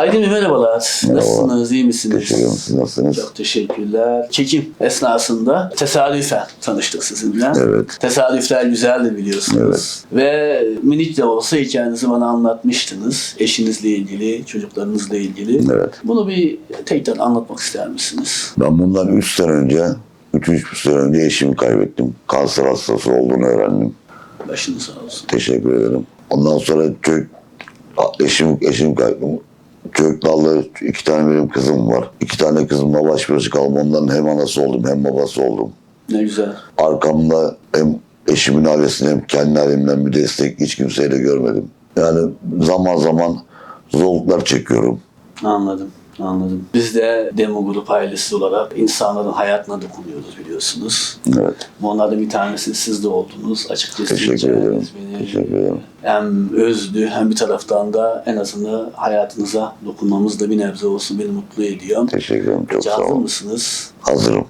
Aydın Bey merhabalar. Merhaba. Nasılsınız? iyi misiniz? Teşekkür ederim. Siz nasılsınız? Çok teşekkürler. Çekim esnasında tesadüfen tanıştık sizinle. Evet. Tesadüfler güzeldir biliyorsunuz. Ve minik de olsa hikayenizi bana anlatmıştınız. Eşinizle ilgili, çocuklarınızla ilgili. Evet. Bunu bir tekrar anlatmak ister misiniz? Ben bundan 3 sene önce, 3-3 sene önce eşimi kaybettim. Kanser hastası olduğunu öğrendim. Başınız sağ olsun. Teşekkür ederim. Ondan sonra çocuk, eşim, eşim kaybettim. Çocuklarla iki tane benim kızım var. İki tane kızımla baş başa kaldım. Hem anası oldum hem babası oldum. Ne güzel. Arkamda hem eşimin ailesinden hem kendi ailemden bir destek hiç kimseyi de görmedim. Yani zaman zaman zorluklar çekiyorum. Anladım. Anladım. Biz de Demo Grup ailesi olarak insanların hayatına dokunuyoruz biliyorsunuz. Evet. Onlardan bir tanesi siz de oldunuz. Açıkçası Teşekkür ederim. beni Teşekkür ederim. hem özdü hem bir taraftan da en azından hayatınıza dokunmamız da bir nebze olsun beni mutlu ediyor. Teşekkür ederim. Çok Peki sağ olun. mısınız? Hazırım.